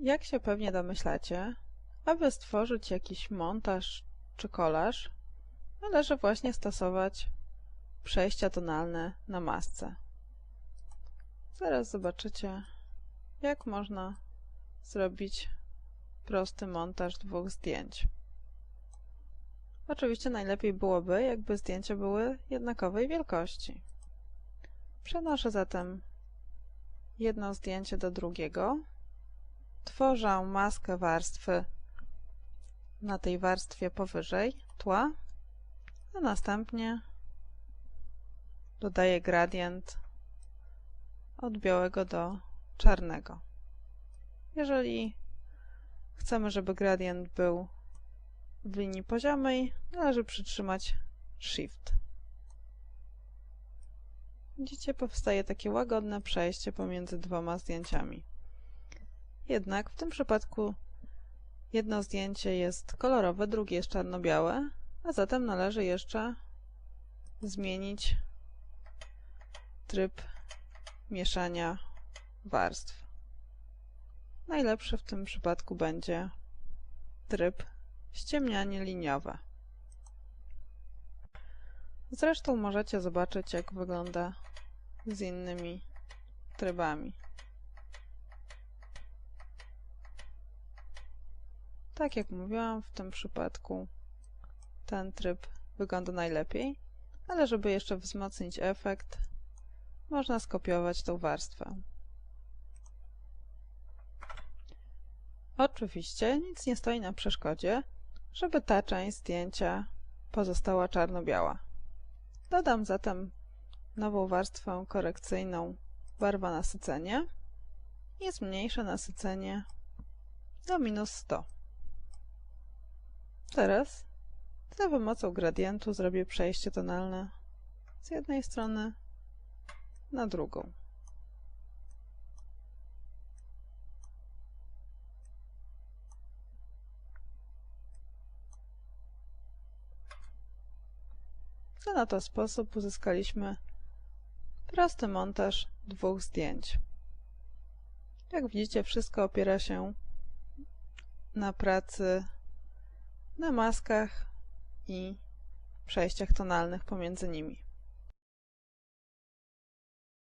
Jak się pewnie domyślacie, aby stworzyć jakiś montaż czy kolaż, należy właśnie stosować przejścia tonalne na masce. Zaraz zobaczycie, jak można zrobić prosty montaż dwóch zdjęć. Oczywiście najlepiej byłoby, jakby zdjęcia były jednakowej wielkości. Przenoszę zatem jedno zdjęcie do drugiego. Tworzę maskę warstwy na tej warstwie powyżej tła, a następnie dodaję gradient od białego do czarnego. Jeżeli chcemy, żeby gradient był w linii poziomej, należy przytrzymać Shift. Widzicie, powstaje takie łagodne przejście pomiędzy dwoma zdjęciami. Jednak w tym przypadku jedno zdjęcie jest kolorowe, drugie jest czarno-białe, a zatem należy jeszcze zmienić tryb mieszania warstw. Najlepszy w tym przypadku będzie tryb ściemnianie liniowe. Zresztą możecie zobaczyć, jak wygląda z innymi trybami. Tak jak mówiłam, w tym przypadku ten tryb wygląda najlepiej, ale żeby jeszcze wzmocnić efekt, można skopiować tą warstwę. Oczywiście nic nie stoi na przeszkodzie, żeby ta część zdjęcia pozostała czarno-biała. Dodam zatem nową warstwę korekcyjną barwa nasycenie i zmniejszę nasycenie do minus 100. Teraz za pomocą gradientu zrobię przejście tonalne z jednej strony na drugą. W ten oto sposób uzyskaliśmy prosty montaż dwóch zdjęć. Jak widzicie, wszystko opiera się na pracy na maskach i przejściach tonalnych pomiędzy nimi.